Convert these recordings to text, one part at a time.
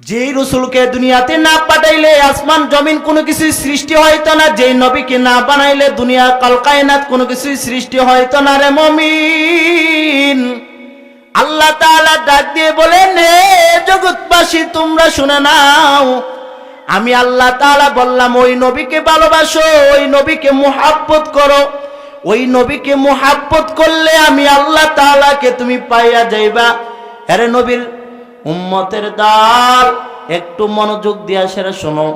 যেই রসুলকে দুনিয়াতে না পাঠাইলে আসমান, জমিন কোনো কিছু সৃষ্টি হয়তো না। যেই নবীকে না বানাইলে দুনিয়া কলকায়নাত কোনো কিছু সৃষ্টি হয়তো না রে মমিন। আল্লাহ তাআলা ডাক দিয়ে বলেন, হে জগৎবাসী, তোমরা শুনে নাও। আমি আল্লাহ তাআলা বললাম, ওই নবীকে ভালোবাসো, ওই নবীকে মোহাব্বত করো। ওই নবীকে মোহাব্বত করলে আমি আল্লাহ তাআলাকে তুমি পাইয়া যাইবা। আরে নবীর উম্মতের দল একটু মনোযোগ দিয়া সেরা শোনো,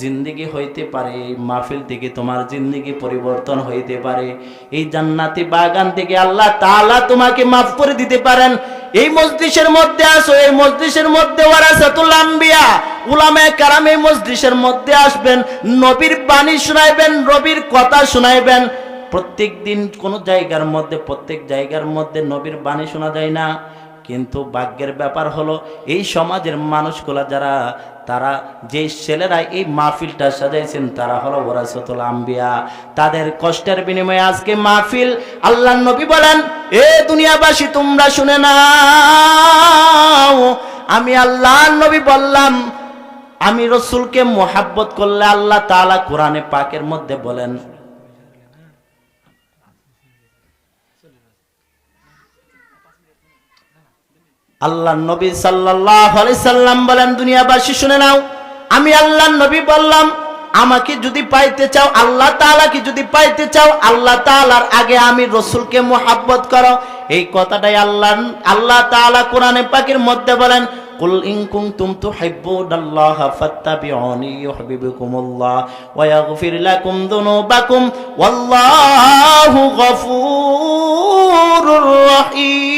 জিন্দিগি হইতে পারে, মাহফিল থেকে তোমার জিন্দিগি পরিবর্তন হইতে পারে। এই জান্নাতি বাগান থেকে আল্লাহ তাআলা তোমাকে মাফ করে দিতে পারেন। এই মসজিদের মধ্যে আসো, এই মসজিদের মধ্যে ওয়ারাসাতুল আম্বিয়া উলামায়ে কারাম এই মসজিদের মধ্যে আসবেন, নবীর বাণী শোনাইবেন নবীর কথা শোনাইবেন। প্রত্যেক দিন কোন জায়গার মধ্যে, প্রত্যেক জায়গার মধ্যে নবীর বাণী শোনা যায় না। কিন্তু ভাগ্যের ব্যাপার হলো, এই সমাজের মানুষগুলা যারা, তারা যে ছেলেরা এই মাহফিলটা সাজাইছেন, তারা হলো ওরাসতুল আম্বিয়া। তাদের কষ্টের বিনিময়ে আজকে মাহফিল, আল্লাহ নবী বলেন, এ দুনিয়াবাসী, তোমরা শুনে নাও। আমি আল্লাহ নবী বললাম, আমি রসুলকে মোহাব্বত করলে আল্লাহ তাআলা কোরআনে পাকের মধ্যে বলেন আল্লাহ নবী আলাইহি সাল্লাম বলেন, দুনিয়াবাসী, শুনে নাও। আমি আল্লাহ নবী বললাম, আমাকে যদি পাইতে চাও, আল্লাহ তাআলাকে যদি পাইতে চাও, আল্লাহ তাআলার আগে আমি রসুলকে মোহাব্বত করো। এই কথাটাই আল্লাহ আল্লাহ তাআলা কোরআনে পাকের মধ্যে বলেন রহিম।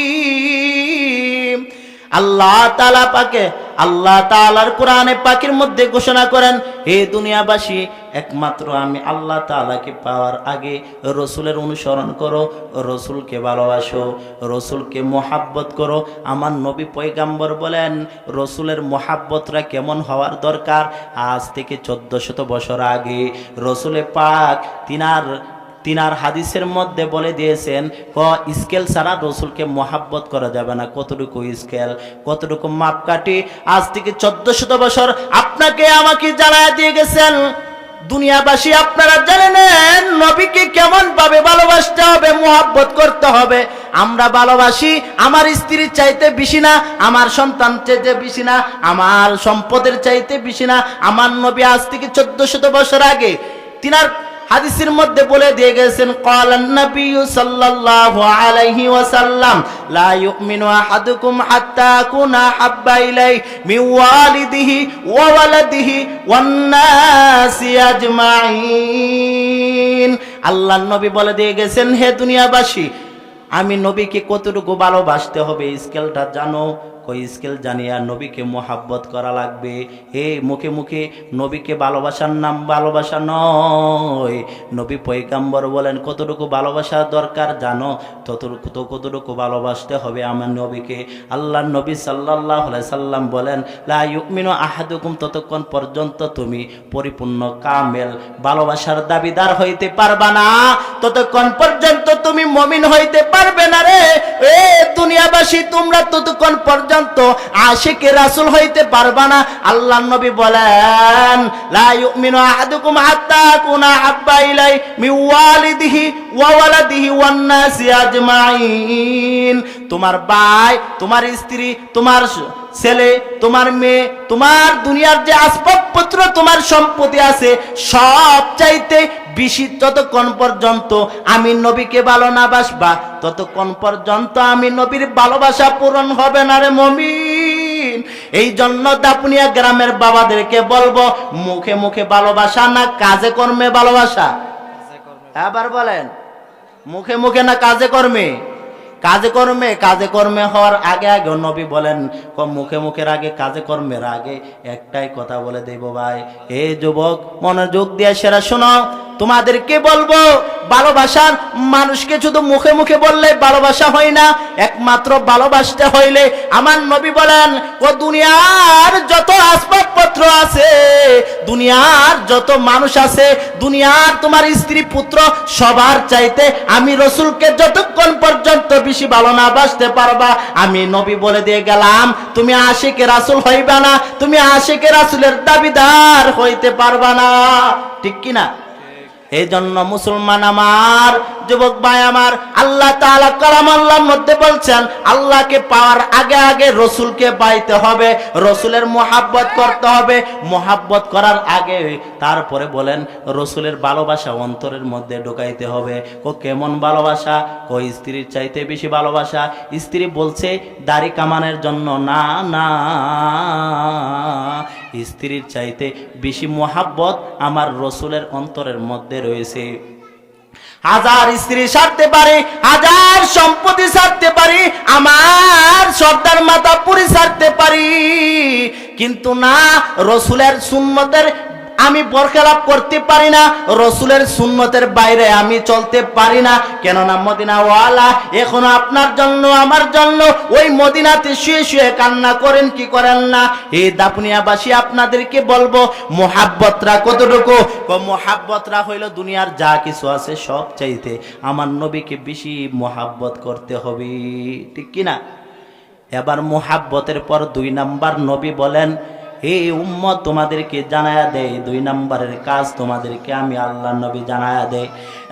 আল্লাহ তাআলা পাকে, আল্লাহ তাআলার কোরআনে পাখির মধ্যে ঘোষণা করেন, হে দুনিয়াবাসী, একমাত্র আমি আল্লাহ তাআলাকে পাওয়ার আগে রসুলের অনুসরণ করো, রসুলকে ভালোবাসো, রসুলকে মোহাব্বত করো। আমার নবী পয়গাম্বর বলেন, রসুলের মোহাব্বতরা কেমন হওয়ার দরকার? আজ থেকে চোদ্দ শত বছর আগে রসুলে পাক তিনার তিনার হাদিসের মধ্যে বলে দিয়েছেন ক স্কেল ছাড়া রসুলকে মহাব্বত করা যাবে না। কতটুকু স্কেল, কতটুকু মাপকাঠি? আজ থেকে চোদ্দ শত বছর আপনাকে আমাকে জ্বালায় দিয়ে গেছেন। দুনিয়াবাসী আপনারা জেনে নেন, নবীকে কেমন ভাবে ভালোবাসতে হবে, মোহাব্বত করতে হবে। আমরা ভালোবাসি, আমার স্ত্রীর চাইতে বেশি না, আমার সন্তান চাইতে বেশি না, আমার সম্পদের চাইতে বেশি না। আমার নবী আজ থেকে চোদ্দ শত বছর আগে তিনার হাদিসের মধ্যে বলে দিয়ে গেছেন ক্বালান নবী সাল্লাল্লাহু আলাইহি ওয়াসাল্লাম, লা ইউমিনু আহাদুকুম হাত্তা কুনা হাব্বা ইলাই মিন ওয়ালিদিহি ওয়া ওয়ালাদিহি ওয়ান নাসি আজমাইন আল্লাহর নবী বলে দিয়ে গেছেন, হে দুনিয়াবাসী, আমি নবীকে কতটুকু ভালোবাসতে হবে স্কেলটা জানো? কই স্কেল জানিয়া নবীকে মোহাব্বত করা লাগবে। হে মুখে মুখে নবীকে ভালোবাসার নাম ভালোবাসা নয়। নবী পৈকাম্বর বলেন, কতটুকু ভালোবাসা দরকার জানো? ততটুকু তো কতটুকু ভালোবাসতে হবে আমার নবীকে। আল্লাহ নবী সাল্লাহ সাল্লাম বলেন, লা ইউমিনু আহাদুকুম ততক্ষণ পর্যন্ত তুমি পরিপূর্ণ কামেল। ভালোবাসার দাবিদার হইতে পারবা না। ততক্ষণ পর্যন্ত তুমি মমিন হইতে পারবে না রে। এ দুনিয়াবাসী, তোমরা ততক্ষণ পর্যন্ত আশিকে রাসূল হইতে পারবা না। আল্লাহ নবী বলেন আহাদুকুম কুনা ইলাই তোমার ভাই, তোমার স্ত্রী, তোমার ছেলে, তোমার মেয়ে, তোমার দুনিয়ার যে আসবাবপত্র, তোমার সম্পত্তি আছে সব চাইতে বেশি ততক্ষণ পর্যন্ত আমি নবীকে ভালো না বাসবা ততক্ষণ পর্যন্ত আমি নবীর ভালোবাসা পূরণ হবে না রে মমিন। এই জন্য দাপুনিয়া গ্রামের বাবাদেরকে বলব, মুখে মুখে ভালোবাসা না কাজে কর্মে ভালোবাসা? আবার বলেন, মুখে মুখে না কাজে কর্মে? কাজে কর্মে কাজে কর্মে হওয়ার আগে আগে নবী বলেন মুখে মুখের আগে কাজে কর্মের আগে একটাই কথা বলে দেব ভাই এ যুবক, মনোযোগ দিয়ে সেরা শোনো তোমাদেরকে বলব, ভালোবাসার মানুষকে শুধু মুখে মুখে বললে ভালোবাসা হয় না, একমাত্র ভালোবাসতে হইলে আমার নবী বলেন, ও দুনিয়ার যত আসবাবপত্র আছে, দুনিয়ার যত মানুষ আছে, দুনিয়ার তোমার স্ত্রী পুত্র, সবার চাইতে আমি রসুলকে যতক্ষণ পর্যন্ত বেশি ভালো না বাসতে পারবা, আমি নবী বলে দিয়ে গেলাম, তুমি আশিকে রাসুল হইবা না, তুমি আশিকে রাসুলের দাবিদার হইতে পারবা না। ঠিক কি না এই জন্য মুসলমান আমার, যুবক ভাই আমার, আল্লাহ তাআলা কালাম আল্লাহর মধ্যে বলছেন, আল্লাহকে পাওয়ার আগে আগে রসুলকে পাইতে হবে, রসুলের মোহাব্বত করতে হবে, মোহাব্বত করার আগে তারপরে বলেন, রসুলের ভালোবাসা অন্তরের মধ্যে ঢোকাইতে হবে। কো, কেমন ভালোবাসা? কো, স্ত্রীর চাইতে বেশি ভালোবাসা? স্ত্রী বলছে, দাড়ি কামানের জন্য না না। স্ত্রীর চাইতে বেশি মোহাব্বত আমার রসুলের অন্তরের মধ্যে রয়েছে। হাজার স্ত্রী সারতে পারে, হাজার সম্পত্তি সারতে পারি, আমার সর্দার মাতা পুরি সারতে পারি। কিন্তু না, রসুলের সুন্নতের আমি বরখেলাপ করতে পারি না, রসুলের সুন্নতের বাইরে আমি চলতে পারি না। কেননা মদিনাওয়ালা এখনও আপনার জন্য, আমার জন্য, ওই মদিনাতে শুয়ে শুয়ে কান্না করেন, কি করেন না? এই দাপুনিয়াবাসী আপনাদেরকে বলব, মোহাব্বতরা কতটুকু? মোহাব্বতরা হইল দুনিয়ার যা কিছু আছে সব চাইতে। আমার নবীকে বেশি মোহাব্বত করতে হবে, ঠিক কিনা? এবার মোহাব্বতের পর দুই নাম্বার নবী বলেন হে উম্মত, তোমাদেরকে জানায়া দেয় দুই নাম্বারের কাজ তোমাদেরকে আমি আল্লাহ নবী জানায়া দেয়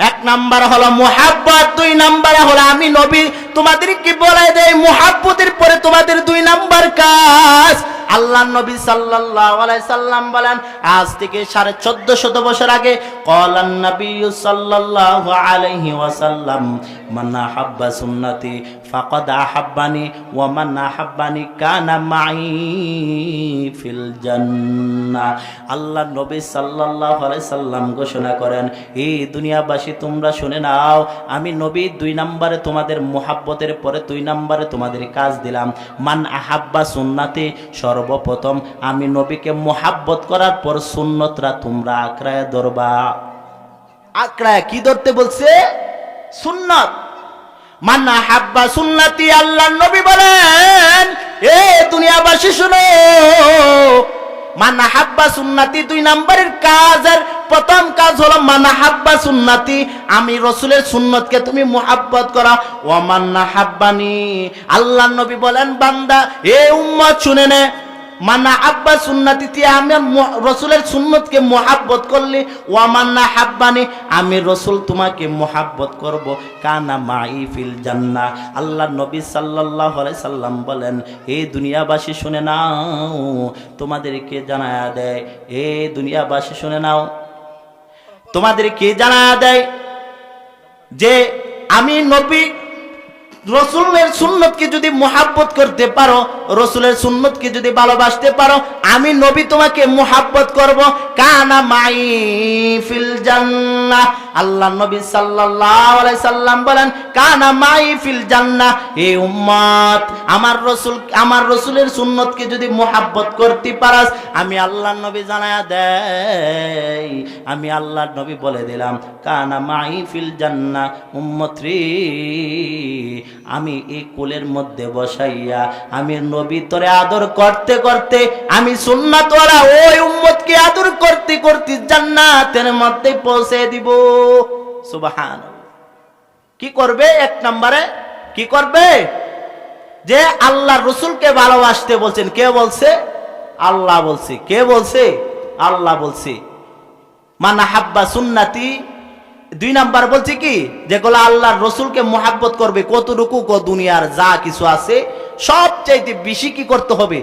এক নাম্বার হলো মোহাব্বত, দুই নাম্বারে হলো আমি নবী তোমাদেরকে বলে দেয় মোহাব্বতের পরে তোমাদের দুই নাম্বার কাজ। আল্লাহ নবী সাল্লাল্লাহু আলাইহি সাল্লাম বলেন, আজ থেকে সাড়ে চোদ্দ শত বছর আগে কলান নবী সাল্লাল্লাহু আলাইহি ওয়াসাল্লাম মান হাব্বা সুন্নতি ফাকাদ আহাব্বানি ওয়া মান আহাব্বানি কানা মাই ফিল জান্নাহ আল্লাহ নবী সাল্লাল্লাহু আলাইহি সাল্লাম ঘোষণা করেন এই দুনিয়াবাসী, তোমরা শুনে নাও, আমি নবী দুই নম্বরে তোমাদের মোহাব্বতের পরে দুই নম্বরে তোমাদের কাজ দিলাম। মান আহাব্বা সুন্নাতি, সর্বপ্রথম আমি নবীকে মোহাব্বত করার পর সুন্নতরা তোমরা আঁকড়ায় ধরবা। আঁকড়ায় কি ধরতে বলছে? সুন্নত। মান হাব্বা সুন্নাতি আল্লাহ নবী বলেন, এ দুনিয়াবাসী শুনো, মানা হাব্বা সুন্নাতি দুই নম্বরের কাজের প্রথম কাজ হলো মানা হাব্বা সুন্নাতি, আমি রসুলের সুন্নতকে তুমি মোহাব্বত করা। ও মান্না হাব্বানি আল্লাহ নবী বলেন, বান্দা, এ উম্মত শুনে নে মান্না আব্বা সুন্নাতি তে আমি রসুলের সুন্নতকে মোহাব্বত করলে ও মান্না হাব্বানি, আমি রসুল তোমাকে মোহাব্বত করব। কানা মাই ফিল জান্না। আল্লাহ নবী আলাইহি সাল্লাম বলেন, হে দুনিয়াবাসী, শুনে নাও। তোমাদেরকে জানায়া দেয়, হে দুনিয়াবাসী, শুনে নাও। তোমাদেরকে জানায়া দেয় যে, আমি নবী রসুলের সুন্নতকে যদি মোহাব্বত করতে পারো, রসুলের সুন্নতকে যদি ভালোবাসতে পারো, আমি নবী তোমাকে মোহাব্বত করব। কানা মাই ফিল জান্নাহ। আল্লাহ নবী আলাইহি সাল্লাম বলেন, কানা মাই ফিল জান্নাহ হে উম্মত, আমার রসুল, আমার রসুলের সুন্নতকে যদি মোহাব্বত করতে পারাস আমি আল্লাহ নবী জানায়া দেই। আমি আল্লাহ নবী বলে দিলাম, কানা মাই ফিল জান্নাহ উম্মত রে আমি এই কোলের মধ্যে বসাইয়া, আমি নবী তোরে আদর করতে করতে, আমি সুন্নাত ওই উম্মতকে আদর করতে করতে জান্নাতের মধ্যে পৌঁছে দিব। সুবহান কি করবে? এক নম্বরে কি করবে? যে আল্লাহ রসুলকে ভালোবাসতে বলছেন। কে বলছে? আল্লাহ বলছে। কে বলছে? আল্লাহ বলছে। মানা হাব্বা সুন্নাতি। দুই নাম্বার বলছে কি? যেগুলো আল্লাহর রসুলকে মোহাব্বত করবে। কতটুকু দুনিয়ার যা কিছু আছে সব চাইতে বেশি কি করতে হবে?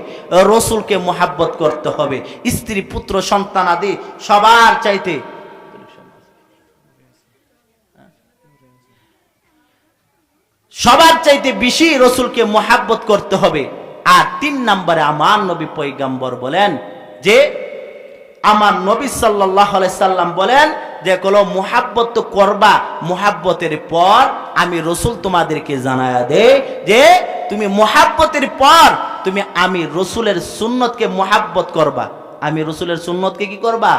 রসুলকে মোহাব্বত করতে হবে। স্ত্রী, পুত্র, সন্তান আদি সবার চাইতে সবার চাইতে বেশি রসুলকে মোহাব্বত করতে হবে। আর তিন নম্বরে আমার নবী পৈগম্বর বলেন যে, আমার নবী সাল্লাহ সাল্লাম বলেন যে, কোনো মোহাব্বত তো করবা, মোহাব্বতের পর আমি রসুল তোমাদেরকে জানায়া দে যে, তুমি মোহাব্বতের পর তুমি আমি রসুলের সুন্নতকে মোহাব্বত করবা। আমি রসুলের সুন্নতকে কি করবা?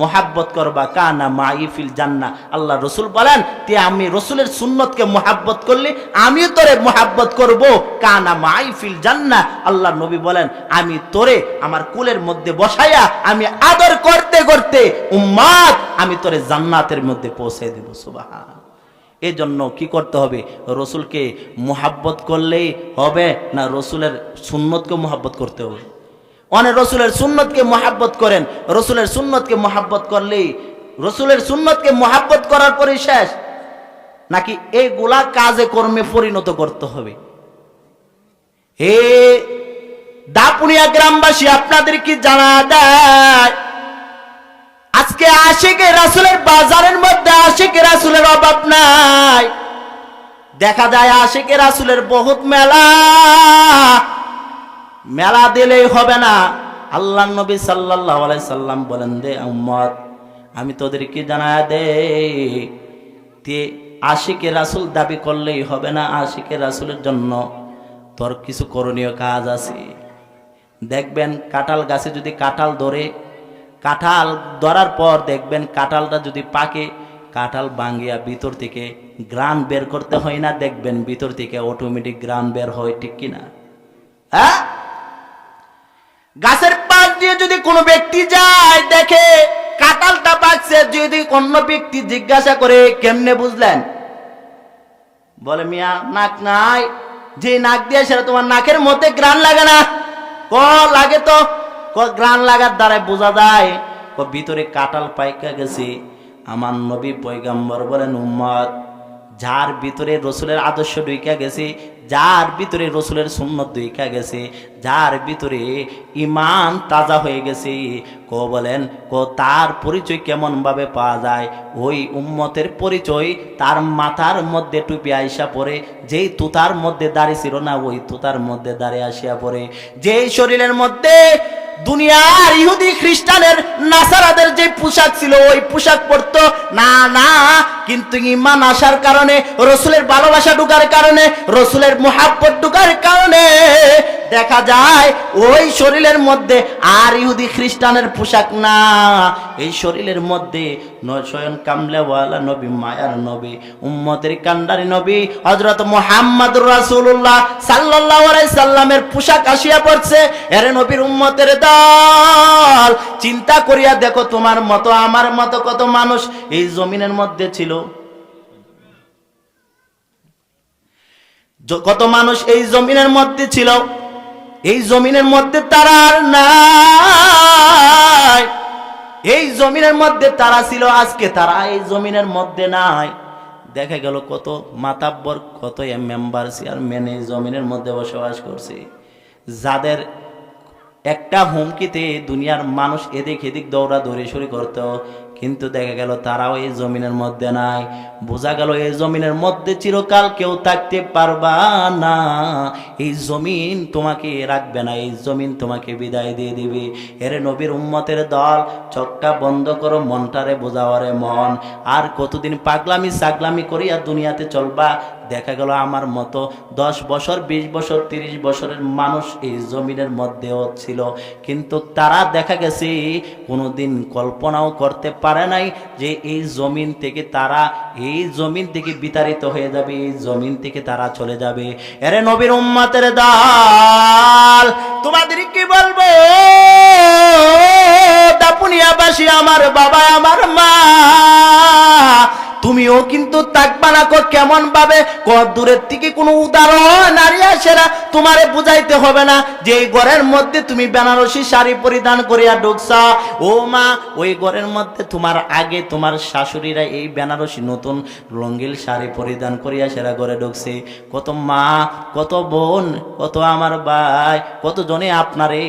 মোহাব্বত করবা, কানা মাইফিল জান্না আল্লাহ রসুল বলেন, তে আমি রসুলের সুন্নতকে মোহাব্বত করলে, আমিও তোরে মোহাব্বত করব, কানা মাইফিল জান্না আল্লাহ নবী বলেন, আমি তোরে আমার কুলের মধ্যে বসাইয়া, আমি আদর করতে করতে, উম্মাদ, আমি তোরে জান্নাতের মধ্যে পৌঁছে দেব। সুবাহা এই জন্য কি করতে হবে? রসুলকে মোহাব্বত করলেই হবে না রসুলের সুন্নতকে মোহাব্বত করতে হবে? অনেক রসুলের সুন্নতকে মোহাব্বত করেন। রসুলের সুন্নতকে মোহাব্বত করলেই রসুলের সুন্নতকে মোহাব্বত করার পরে শেষ। নাকি এইগুলা কাজে কর্মে পরিণত করতে হবে। হে দাপুনিয়া গ্রামবাসী, আপনাদের কি জানা দেয় আজকে আশিকে রাসুলের বাজারের মধ্যে আশিকে রাসুলের অভাব নাই। দেখা যায় আশিকে রাসুলের বহুত মেলা। মেলা দিলেই হবে না। আল্লাহ নবী সাল্লাহ সাল্লাম বলেন, দে উম্মত আমি তোদেরকে জানায় দে তে আশিকে রাসুল দাবি করলেই হবে না আশিকে রাসুলের জন্য। তোর কিছু করণীয় কাজ আছে। দেখবেন কাঁঠাল গাছে যদি কাঁঠাল ধরে, কাঁঠাল ধরার পর দেখবেন কাঁঠালটা যদি পাকে, কাঁঠাল বাঙ্গিয়া ভিতর থেকে গ্রান বের করতে হয় না, দেখবেন ভিতর থেকে অটোমেটিক গ্রান বের হয়, ঠিক কিনা? হ্যাঁ? গাছের পাশ দিয়ে যদি কোনো ব্যক্তি যায়, দেখে কাঁঠালটা পাকছে, যদি অন্য ব্যক্তি জিজ্ঞাসা করে, কেমনে বুঝলেন? বলে, মিয়া, নাক নাই। যে নাক দিয়ে সেটা তোমার নাকের মধ্যে গ্রান লাগে না। ক, লাগে তো। ক গ্রান লাগার দ্বারাই বোঝা যায়। ক, ভিতরে কাটাল পাইকা গেছে। আমার নবী পয়গাম্বর বলেন, উম্মত, যার ভিতরে রসুলের আদর্শ ঢুইকা গেছে যার ভিতরে রসুলের সুন্নত দেখা গেছে, যার ভিতরে ইমান তাজা হয়ে গেছে, ক বলেন, ক তার পরিচয় কেমনভাবে পাওয়া যায়, ওই উম্মতের পরিচয় তার মাথার মধ্যে টুপি আইসা পরে যেই তুতার মধ্যে দাঁড়িয়ে ছিল না, ওই তুতার মধ্যে দাঁড়িয়ে আসিয়া পরে যেই শরীরের মধ্যে দুনিয়ার ইহুদি খ্রিস্টানের নাসারাদের যে পোশাক ছিল, ওই পোশাক পরত। না না, কিন্তু ইমান আসার কারণে, রসুলের ভালোবাসা ঢুকার কারণে, রসুলের মোহাব্বত ঢুকার কারণে দেখা যায়, ওই শরীরের মধ্যে আর ইহুদি খ্রিস্টানের পোশাক না। এই শরীরের মধ্যে নয় স্বয়ং কামলেওয়ালা নবী, মায়ার নবী, উম্মতের কান্ডারি নবী হজরত মোহাম্মদ রাসূলুল্লাহ সাল্লাল্লাহু আলাইহি সাল্লামের পোশাক আসিয়া পড়ছে। এর নবীর উম্মতের দল, চিন্তা করিয়া দেখো তোমার মতো, আমার মতো কত মানুষ এই জমিনের মধ্যে ছিল। কত মানুষ এই জমিনের মধ্যে ছিল। এই জমিনের মধ্যে তারা আর নাই। এই জমিনের মধ্যে তারা ছিল, আজকে তারা এই জমিনের মধ্যে নাই। দেখা গেল কত মাতাব্বর, কত মেম্বার চেয়ারম্যান এই জমিনের মধ্যে বসবাস করছে। যাদের একটা হুমকিতে দুনিয়ার মানুষ এদিক এদিক দৌড়া দৌড়ি শুরু করতো কিন্তু দেখা গেল তারাও এই জমিনের মধ্যে নাই। বোঝা গেল এই জমিনের মধ্যে চিরকাল কেউ থাকতে পারবা না। এই জমিন তোমাকে রাখবে না, এই জমিন তোমাকে বিদায় দিয়ে দিবে। এরে নবীর উম্মতের দল চক্কা বন্ধ করো, মনটারে বোঝাওয়ারে মন। আর কতদিন পাগলামি সাগলামি করিয়া দুনিয়াতে চলবা দেখা গেল আমার মতো দশ বছর, বিশ বছর, তিরিশ বছরের মানুষ এই জমিনের মধ্যেও ছিল। কিন্তু তারা দেখা গেছে, কোনোদিন কল্পনাও করতে পারে নাই যে এই জমিন থেকে তারা, এই জমিন থেকে বিতাড়িত হয়ে যাবে, এই জমিন থেকে তারা চলে যাবে। এরে নবীর উম্মাতের দাল, তোমাদের কি বলব? দাপুনিয়াবাসী আমার বাবা, আমার মা তুমিও কিন্তু তাকবা না কেমন ভাবে? ক দূরের থেকে কোনো উদাহরণ নারী আসে তোমারে বুঝাইতে হবে না যে এই ঘরের মধ্যে তুমি বেনারসি শাড়ি পরিধান করিয়া ঢুকছা। ও মা, ওই ঘরের মধ্যে তোমার আগে তোমার শাশুড়িরা এই বেনারসি নতুন রঙ্গিল শাড়ি পরিধান করিয়া সেরা ঘরে ঢুকছে। কত মা, কত বোন, কত আমার ভাই কত জনে আপনারে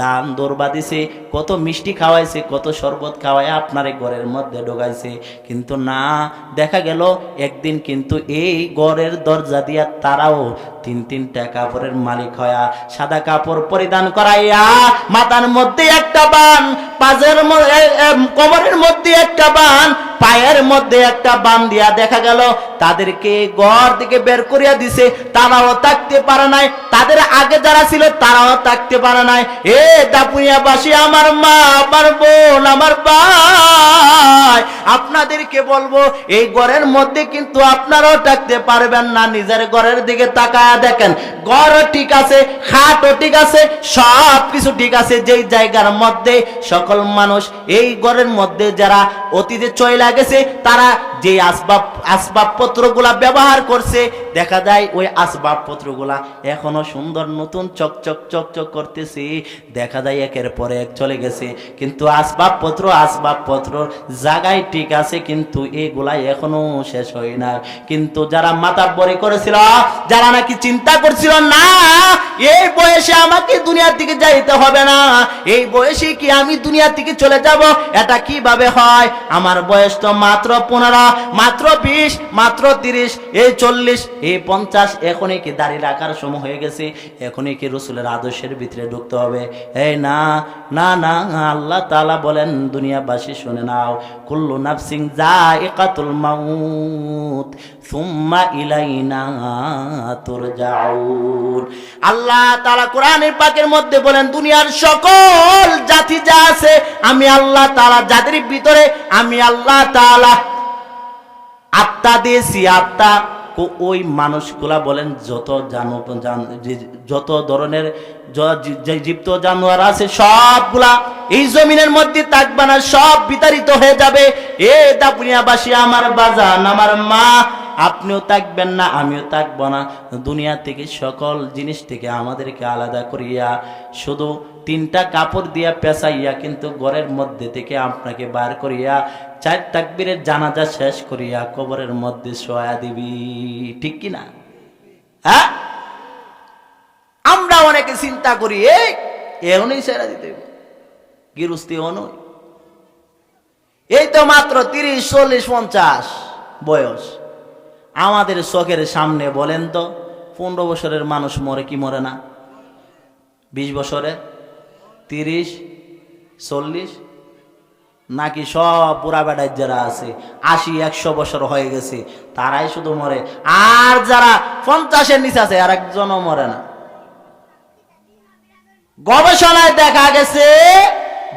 দান দৌড়বা দিছে, কত মিষ্টি খাওয়াইছে, কত শরবত খাওয়াই আপনারে ঘরের মধ্যে ঢোকাইছে। কিন্তু না দেখা গেল, একদিন কিন্তু এই গড়ের দরজা দিয়া তারাও তিন তিনটা কাপড়ের মালিক হয়া সাদা কাপড় পরিধান করাইয়া মাথার মধ্যে একটা বান পাজের কোমরের মধ্যে একটা বান, পায়ের মধ্যে একটা বান দিয়া দেখা গেল, তাদেরকে ঘর থেকে বের করিয়া দিছে, তারাও থাকতে পারে নাই। তাদের আগে যারা ছিল, তারাও থাকতে পারে নাই। এ দাপুনিয়াবাসী, আমার মা, আমার বোন, আমার ভাই, আপনাদেরকে বলব, এই ঘরের মধ্যে কিন্তু আপনারাও থাকতে পারবেন না, নিজের ঘরের দিকে তাকায়া দেখেন। ঘর ঠিক আছে, খাটও ঠিক আছে সব কিছু ঠিক আছে, যেই জায়গার মধ্যে সকল মানুষ এই ঘরের মধ্যে যারা অতীতে চলে গেছে, তারা যে আসবাব, আসবাবপত্রগুলা ব্যবহার করছে, দেখা যায় ওই আসবাবপত্রগুলা এখনও সুন্দর নতুন চকচক চকচক করতেছে। দেখা যায় একের পরে এক চলে গেছে। কিন্তু আসবাবপত্র আসবাবপত্র জায়গায় ঠিক আছে, কিন্তু এগুলা এখনও শেষ হয় না। কিন্তু যারা মাথা বড়ি করেছিল, যারা নাকি চিন্তা করছিল, না, এই বয়সে আমাকে দুনিয়ার দিকে যাইতে হবে না। এই বয়সে কি আমি দুনিয়ার দিকে চলে যাব, এটা কীভাবে হয়? আমার বয়স তো মাত্র পনেরো, মাত্র বিশ, মাত্র তিরিশ, এই চল্লিশ, এই পঞ্চাশ, এখনই কি দাঁড়িয়ে রাখার সময় হয়ে গেছে? এখনই কি রসুলের আদর্শের ভিতরে ঢুকতে হবে? এই না না না, আল্লাহ তালা বলেন, দুনিয়াবাসী শুনে নাও, কুল্লু নাফসিং যা একাতুল মাউত, সুম্মা ইলাইনা তুরজাউন। আল্লাহ তাআলা কোরআনের পাকের মধ্যে বলেন, দুনিয়ার সকল জাতি যা আছে, আমি আল্লাহ তাআলা যাদের ভিতরে, আমি আল্লাহ তাআলা আত্মা দিয়েছি। আত্মা ওই মানুষগুলা বলেন, যত জানো যত ধরনের জীবিত জানোয়ার আছে, সবগুলা এই জমিনের মধ্যে থাকবে না, সব বিতাড়িত হয়ে যাবে। এ দাপুনিয়াবাসী আমার বাজান, আমার মা, আপনিও থাকবেন না, আমিও থাকব না। দুনিয়া থেকে সকল জিনিস থেকে আমাদেরকে আলাদা করিয়া শুধু তিনটা কাপড় দিয়া পেঁচাইয়া কিন্তু ঘরের মধ্যে থেকে আপনাকে বার করিয়া চার তাকবীরের জানাজা শেষ করিয়া কবরের মধ্যে শোয়া দিবি। ঠিক কি না হ্যাঁ? আমরা অনেকে চিন্তা করি, এই সেরা দিতে। গিরুস্তি অনুই। এই তো মাত্র তিরিশ, চল্লিশ, পঞ্চাশ বয়স। আমাদের চোখের সামনে বলেন তো, পনেরো বছরের মানুষ মরে কি মরে না? বিশ বছরে তিরিশ, চল্লিশ? নাকি সব পুরা বেড়ায় যারা আছে, আশি, একশো বছর হয়ে গেছে, তারাই শুধু মরে। আর যারা পঞ্চাশের নিচে আছে, আর একজনও মরে না। গবেষণায় দেখা গেছে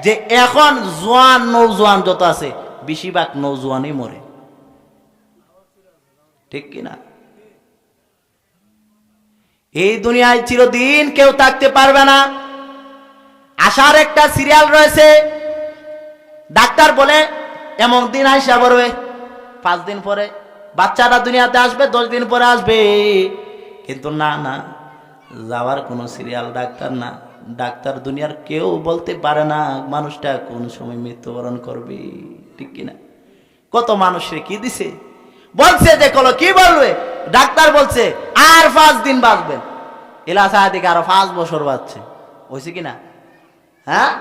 যে এখন জোয়ান, নৌজোয়ান যত আছে, বেশিরভাগ নৌজোয়ানই মরে। ঠিক কিনা? এই দুনিয়ায় চিরদিন কেউ থাকতে পারবে না। আসার একটা সিরিয়াল রয়েছে। ডাক্তার বলে, এমন দিন আইসা পড়বে। পাঁচ দিন পরে বাচ্চাটা দুনিয়াতে আসবে, দশ দিন পরে আসবে। কিন্তু না না, যাওয়ার কোনো সিরিয়াল ডাক্তার না। ডাক্তার দুনিয়ার কেউ বলতে পারে না, মানুষটা কোন সময় মৃত্যুবরণ করবে, ঠিক কিনা? কত মানুষের কি দিছে? বলছে যে কলো কি বলবে? ডাক্তার বলছে, আর পাঁচ দিন বাঁচবেন এলা সাহাদিকে আরও পাঁচ বছর বাঁচছে। হয়েছে কিনা? হ্যাঁ?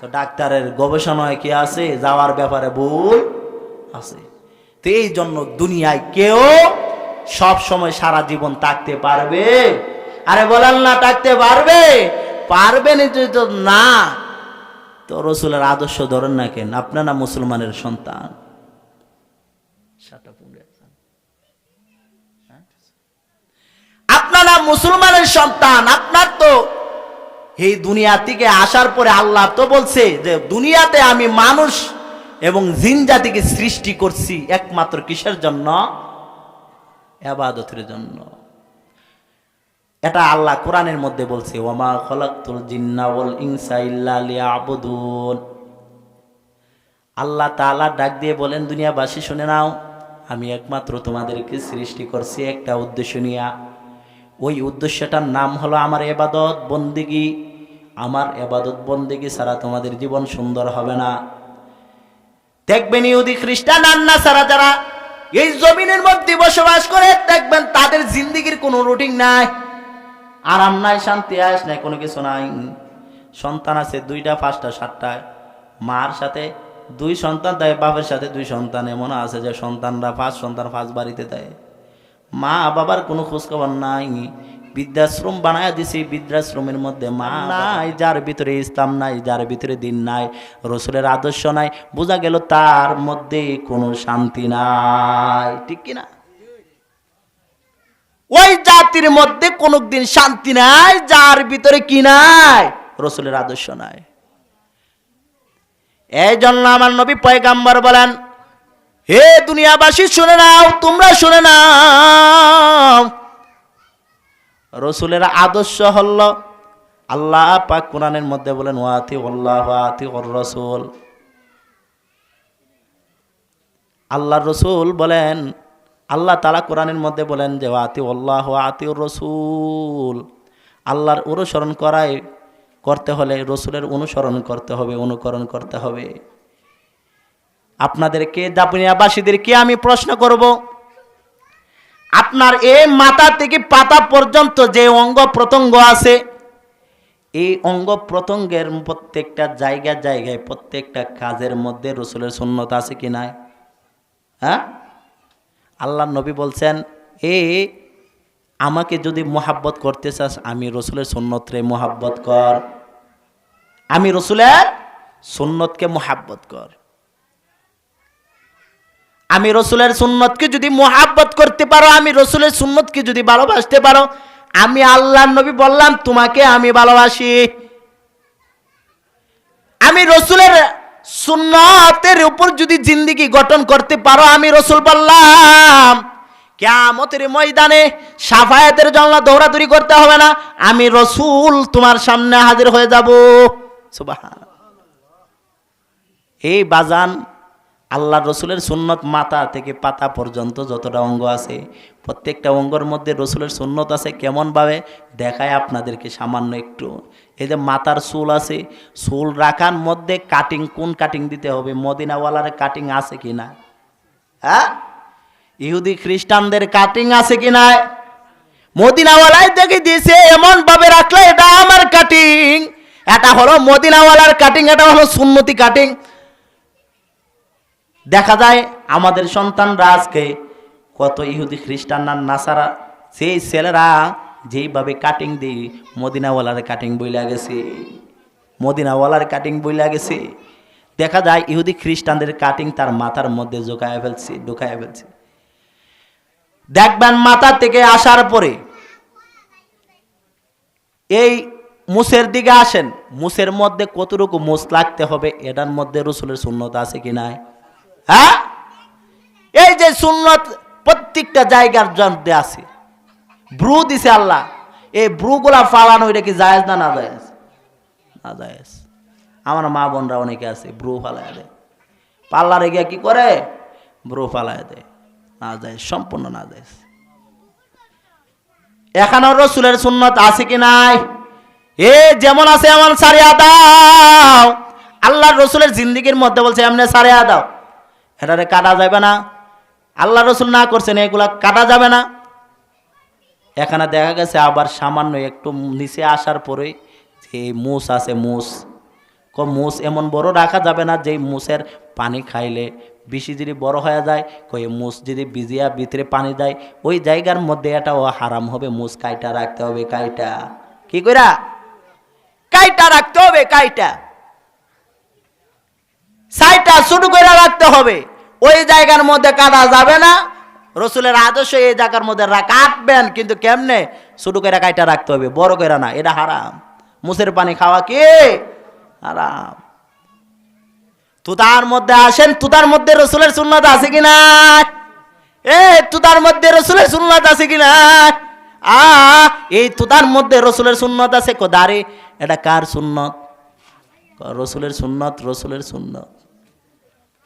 তো ডাক্তারের গবেষণায় কি আছে? যাওয়ার ব্যাপারে ভুল আছে। তো এই জন্য দুনিয়ায় কেউ সব সময় সারা জীবন থাকতে পারবে। আরে বলেন না, থাকতে পারবে? পারবে না তো না। তো রসুলের আদর্শ ধরেন না কেন? আপনারা মুসলমানের সন্তান। হ্যাঁ? আপনারা মুসলমানের সন্তান? আপনার তো এই দুনিয়া থেকে আসার পরে আল্লাহ তো বলছে যে দুনিয়াতে আমি মানুষ এবং জিন জাতিকে সৃষ্টি করছি একমাত্র কিসের জন্য? আবাদতের জন্য। এটা আল্লাহ কোরআনের মধ্যে বলছে ওমা খলাকতুল জিন্না ওয়াল ইনসা লিয়াবুদুন। আল্লাহ তাআলা ডাক দিয়ে বলেন, দুনিয়াবাসী, শুনে নাও, আমি একমাত্র তোমাদেরকে সৃষ্টি করছি একটা উদ্দেশ্য নিয়া। ওই উদ্দেশ্যটার নাম হলো আমার এবাদত, বন্দিগি আমার এবাদত বন্দিগি ছাড়া তোমাদের জীবন সুন্দর হবে না। দেখবেন ইহুদি খ্রিস্টান আন্না ছাড়া যারা এই জমিনের মধ্যে বসবাস করে, দেখবেন তাদের জিন্দিগির কোনো রুটিন নাই। আরাম নাই, শান্তি আস নাই, কোনো কিছু নাই। সন্তান আছে দুইটা, পাঁচটা, সাতটা। মার সাথে দুই সন্তান দেয়, বাপের সাথে দুই সন্তান। এমন আছে যে সন্তানরা পাঁচ সন্তান পাঁচ বাড়িতে দেয়। মা বাবার কোনো খোঁজখবর নাই। বৃদ্ধাশ্রম বানায় দিছি বৃদ্ধাশ্রমের মধ্যে মা নাই যার ভিতরে ইসলাম নাই যার ভিতরে দিন নাই রসুলের আদর্শ নাই। বোঝা গেল তার মধ্যে কোনো শান্তি নাই। ঠিক কিনা? ওই জাতির মধ্যে কোনোদিন শান্তি নাই যার ভিতরে কি নাই? রসুলের আদর্শ নাই। এই জন্য আমার নবী পয়গাম্বর বলেন হে দুনিয়াবাসী শুনে নাও তোমরা শুনে নাও রসুলের আদর্শ হল আল্লাহ পাক কোরআনের মধ্যে বলেন ওয়াতি আল্লাহ ওয়াতি রসুল। আল্লাহ রসুল বলেন, আল্লাহ তালা কোরআনের মধ্যে বলেন যে আতি আল্লাহ আতি রসুল। আল্লাহর অনুসরণ করায় করতে হলে রসুলের অনুসরণ করতে হবে, অনুকরণ করতে হবে। আপনাদেরকে দাপুনিয়াবাসীদেরকে আমি প্রশ্ন করব আপনার এই মাথা থেকে পাতা পর্যন্ত যে অঙ্গ প্রত্যঙ্গ আছে, এই অঙ্গ প্রত্যঙ্গের প্রত্যেকটা জায়গা জায়গায়, প্রত্যেকটা কাজের মধ্যে রসুলের সুন্নত আছে কি নাই? হ্যাঁ? আল্লাহ নবী বলছেন, এ, আমাকে যদি মোহাব্বত করতে চাস, আমি রসুলের সুন্নতরে মোহাব্বত কর। আমি রসুলের সুন্নতকে মোহাব্বত কর। আমি রসুলের সুন্নতকে যদি মোহাব্বত করতে পারো, আমি রসুলের সুন্নতকে যদি ভালোবাসতে পারো, আমি আল্লাহ নবী বললাম, তোমাকে আমি ভালোবাসি। আমি রসুলের সুন্নতের উপর যদি জিন্দিগি গঠন করতে পারো, আমি রসুল বললাম কেমতের ময়দানে সাফায়াতের জন্য দৌড়াদৌড়ি করতে হবে না, আমি রসুল তোমার সামনে হাজির হয়ে যাব। এই বাজান আল্লাহ রসুলের সুন্নত মাথা থেকে পাতা পর্যন্ত যতটা অঙ্গ আছে, প্রত্যেকটা অঙ্গর মধ্যে রসুলের সুন্নত আছে কেমনভাবে? দেখায় আপনাদেরকে সামান্য একটু। এই যে মাথার চুল আছে, চুল রাখার মধ্যে কাটিং কোন কাটিং দিতে হবে? মদিনাওয়ালার কাটিং আছে কি না? হ্যাঁ? ইহুদি খ্রিস্টানদের কাটিং আছে কি না? মদিনাওয়ালায় দেখে দিয়েছে, এমনভাবে রাখলে এটা আমার কাটিং এটা হলো মদিনাওয়ালার কাটিং এটা হলো সুন্নতি কাটিং দেখা যায় আমাদের সন্তানরা আজকে কত ইহুদি খ্রিস্টান না নাসারা, সেই ছেলেরা যেইভাবে কাটিং দিই মদিনাওয়ালার কাটিং বইলা গেছে, মদিনাওয়ালার কাটিং বইলা গেছে। দেখা যায় ইহুদি খ্রিস্টানদের কাটিং তার মাথার মধ্যে জোকায় ফেলছে ঢুকায় ফেলছে। দেখবেন মাথা থেকে আসার পরে এই মুসের দিকে আসেন, মুসের মধ্যে কতটুকু মুস লাগতে হবে, এটার মধ্যে রসুলের শূন্যতা আছে কি নাই? হ্যাঁ? এই যে সুন্নত প্রত্যেকটা জায়গার মধ্যে আছে। ব্রু দিছে আল্লাহ। এই ব্রুগুলা ফালানো এটা কি জায়েজ না না জায়েজ? না জায়েজ। আমার মা বোনরা অনেকে আছে ব্রু ফালায় দেয়। পাল্লারে গিয়া কি করে? ব্রু ফালায় দেয়। না যায় সম্পূর্ণ না যায় এখানেও রসুলের সুন্নত আছে কি নাই? এ যেমন আছে এমন সারিয়া দাও। আল্লাহ রসুলের জিন্দিগির মধ্যে বলছে, এমনি সারিয়া দাও। এটারে কাটা যাবে না। আল্লাহ রসুল না করছেন, এগুলা কাটা যাবে না। এখানে দেখা গেছে আবার সামান্য একটু নিচে আসার পরে যে মুস আছে মুস। ক মুস এমন বড় রাখা যাবে না যেই মুসের পানি খাইলে বেশি যদি বড় হয়ে যায় কই মুস যদি ভিজিয়া ভিতরে পানি দেয়, ওই জায়গার মধ্যে এটা ও হারাম হবে। মুস কাইটা রাখতে হবে, কাইটা। কি কইরা? কাইটা রাখতে হবে, কাইটা। সাইটা শুরু করে রাখতে হবে। ওই জায়গার মধ্যে কাটা যাবে না। রসুলের আদর্শ এই জায়গার মধ্যে কাটবেন, কিন্তু কেমনে? শুরু করে কাইটা রাখতে হবে। বড় করে না, এটা হারাম। মুসের পানি খাওয়া কি? হারাম। তুতার মধ্যে আসেন, তুতার মধ্যে রসুলের সুন্নত আছে কিনা এ, তুতার মধ্যে রসুলের সুন্নত আছে কিনা আ, এই তুতার মধ্যে রসুলের সুন্নত আছে কোদারে। এটা কার সুন্নত? রসুলের সুন্নত রসুলের সুন্নত।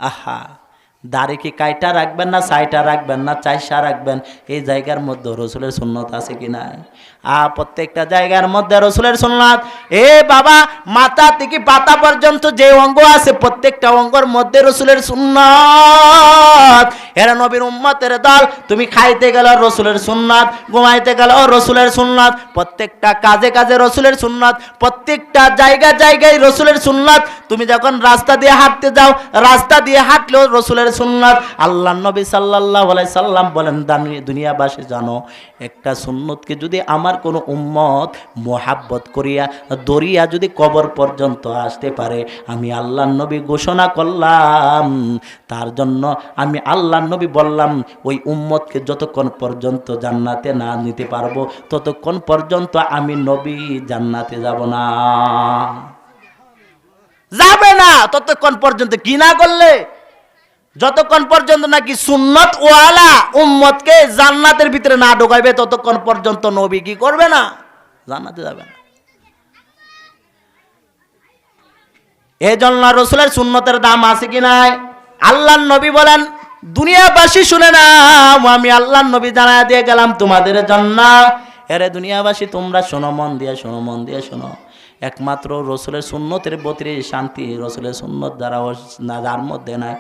Aha. দাড়ি কি কাইটা রাখবেন না সাইটা রাখবেন না চাইসা রাখবেন? এই জায়গার মধ্যে রসুলের সুন্নত আছে কি না আ, প্রত্যেকটা জায়গার মধ্যে রসুলের সুন্নত। এ বাবা, মাথা থেকে পাতা পর্যন্ত যে অঙ্গ আছে, প্রত্যেকটা অঙ্গর মধ্যে রসুলের সুন্নত। এরা নবীর উম্মতের দল। তুমি খাইতে গেল রসুলের সুন্নত, ঘুমাইতে গেল রসুলের সুন্নত। প্রত্যেকটা কাজে কাজে রসুলের সুন্নত। প্রত্যেকটা জায়গা জায়গায় রসুলের সুন্নত। তুমি যখন রাস্তা দিয়ে হাঁটতে যাও, রাস্তা দিয়ে হাঁটলেও রসুলের সুন্নত। আল্লাহ নবী আলাইহি সাল্লাম বলেন, দানি- দুনিয়াবাসী জানো, একটা সুন্নতকে যদি আমার কোনো উম্মত মোহাব্বত করিয়া দরিয়া যদি কবর পর্যন্ত আসতে পারে, আমি আল্লাহ নবী ঘোষণা করলাম। তার জন্য আমি আল্লাহ নবী বললাম, ওই উম্মতকে যতক্ষণ পর্যন্ত জান্নাতে না নিতে পারব, ততক্ষণ পর্যন্ত আমি নবী জান্নাতে যাব না। যাবে না, ততক্ষণ পর্যন্ত কি না করলে? যতক্ষণ পর্যন্ত নাকি সুন্নত ওয়ালা উম্মতকে জান্নাতের ভিতরে না ঢোকাইবে, ততক্ষণ পর্যন্ত নবী কি করবে না? জান্নাতে যাবে না। এই জন্য রসুলের সুন্নতের দাম আছে কি নাই? আল্লাহ নবী বলেন, দুনিয়াবাসী শুনে না আমি আল্লাহ নবী জানায় দিয়ে গেলাম তোমাদের জন্য। এরে দুনিয়াবাসী, তোমরা শোনো, মন দিয়ে শোনো, মন দিয়ে শোনো। একমাত্র রসুলের সুন্নতের বতিরে শান্তি, রসুলের সুন্নত দ্বারা যার মধ্যে নাই।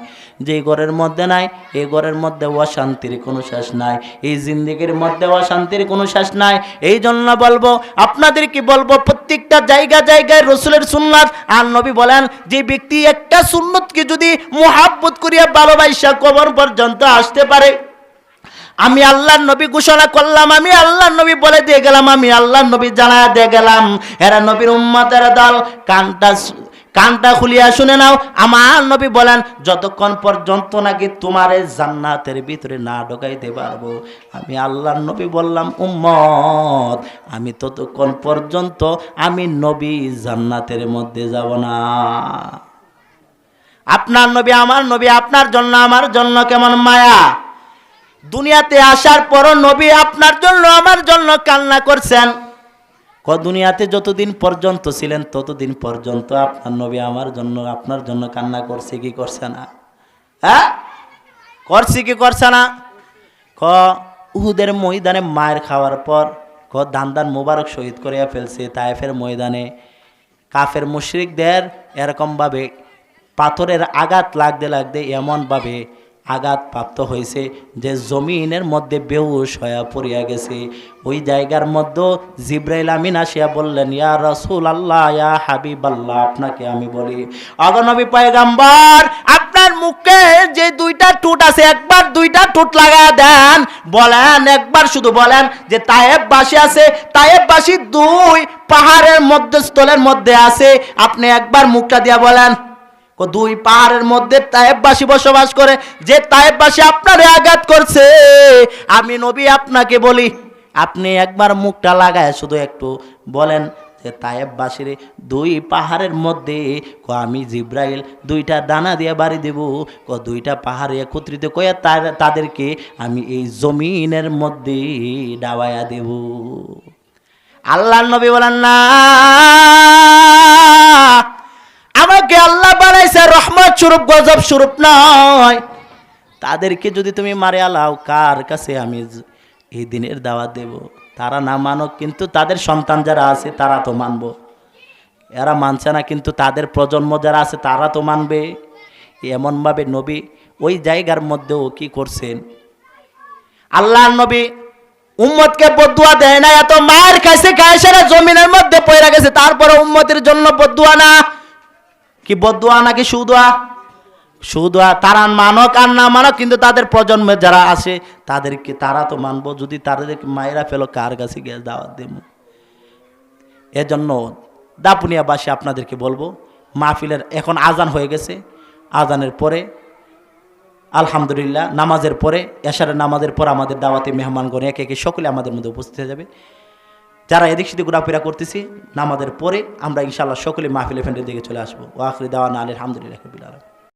যে ঘরের মধ্যে নাই, এই ঘরের মধ্যে অশান্তির কোনো শেষ নাই। এই জিন্দিগির মধ্যে অশান্তির কোনো শেষ নাই। এই জন্য বলব, আপনাদের কি বলব, প্রত্যেকটা জায়গা জায়গায় রসুলের সুন্নাত। আর নবী বলেন, যে ব্যক্তি একটা সুন্নতকে যদি মোহাব্বত করিয়া ভালোবাসা কবর পর্যন্ত আসতে পারে আমি আল্লাহর নবী ঘোষণা করলাম, আমি আল্লাহর নবী বলে দিয়ে গেলাম, আমি আল্লাহর নবী জানা দিয়ে গেলাম। এরা নবীর উম্মতের দল। কানটা কানটা খুলিয়া শুনে নাও। আমার নবী বলেন, যতক্ষণ পর্যন্ত নাকি তোমার জান্নাতের ভিতরে না ঢোকাইতে পারব, আমি আল্লাহর নবী বললাম, উম্মত, আমি ততক্ষণ পর্যন্ত আমি নবী জান্নাতের মধ্যে যাব না। আপনার নবী আমার নবী, আপনার জন্য আমার জন্য কেমন মায়া? দুনিয়াতে আসার পরও নবী আপনার জন্য, আমার জন্য কান্না করছেন। ক দুনিয়াতে যতদিন পর্যন্ত ছিলেন, ততদিন পর্যন্ত আপনার নবী আমার জন্য, আপনার জন্য কান্না করছে কি করছে না? হ্যাঁ? করছে কি করছে না? ক উহুদের ময়দানে মায়ের খাওয়ার পর ক দান মোবারক শহীদ করিয়া ফেলছে তায়েফের ময়দানে। কাফের মুশরিকদের এরকমভাবে পাথরের আঘাত লাগতে লাগতে এমনভাবে আঘাত প্রাপ্ত হয়েছে, যে জমিনের মধ্যে বেউস হয়ে পড়িয়া গেছে। ওই জায়গার মধ্যে জিব্রাইল আমিন আসিয়া বললেন, ইয়া রসুল আল্লাহ ইয়া হাবিব আল্লাহ আপনাকে আমি বলি অগনবী পয়গাম্বর, আপনার মুখে যে দুইটা টুট আছে, একবার দুইটা টুট লাগা দেন। বলেন, একবার শুধু বলেন যে তায়েব বাসি আছে, তায়েব বাসি দুই পাহাড়ের মধ্যে স্থলের মধ্যে আছে। আপনি একবার মুখটা দিয়া বলেন ও দুই পাহাড়ের মধ্যে তায়েববাসী বসবাস করে। যে তায়েববাসী আপনারে আঘাত করছে, আমি নবী আপনাকে বলি, আপনি একবার মুখটা লাগায় শুধু একটু বলেন যে তায়েববাসীর দুই পাহাড়ের মধ্যে, ক আমি জিব্রাইল দুইটা দানা দিয়ে বাড়ি দেব, ক দুইটা পাহাড়ে একত্রিত করে তাদেরকে আমি এই জমিনের মধ্যে ডাবায়া দেব। আল্লাহ নবী বলেন, না। আমাকে আল্লাহ বানাইছে, রহমত স্বরূপ, গজব স্বরূপ নয়। তাদেরকে যদি তুমি মারে আলাও কার কাছে আমি এই দিনের দাওয়াত দেব? তারা না মানক, কিন্তু তাদের সন্তান যারা আছে, তারা তো মানব। এরা মানছে না, কিন্তু তাদের প্রজন্ম যারা আছে, তারা তো মানবে। এমনভাবে নবী ওই জায়গার মধ্যেও কি করছেন? আল্লাহ নবী উম্মতকে বদুয়া দেয় না, এত মার খাইছে না, জমিনের মধ্যে পড়ে গেছে, তারপরে উম্মতের জন্য বদুয়া না। কি বদুয়া নাকি সুদুয়া? সুদুয়া তারা মানক আর না মানক, কিন্তু তাদের প্রজন্মে যারা আছে, তাদেরকে তারা তো মানবো। যদি তাদেরকে মায়েরা ফেলো, কার কাছে গিয়ে দাওয়াত দেব? এজন্য দাপুনিয়াবাসী আপনাদেরকে বলব, মাহফিলের এখন আজান হয়ে গেছে। আজানের পরে, আলহামদুলিল্লাহ, নামাজের পরে, এশারের নামাজের পর আমাদের দাওয়াতে মেহমানগণ একে একে সকলে আমাদের মধ্যে উপস্থিত হয়ে যাবে। যারা এদিক সেদিক ঘোরাফেরা করতেছি, নামাজের পরে আমরা ইনশাআল্লাহ সকলে মাহফিল ফ্রেন্ডের দিকে চলে আসব। ওয়াখরি দাওয়ান আলহামদুলিল্লাহ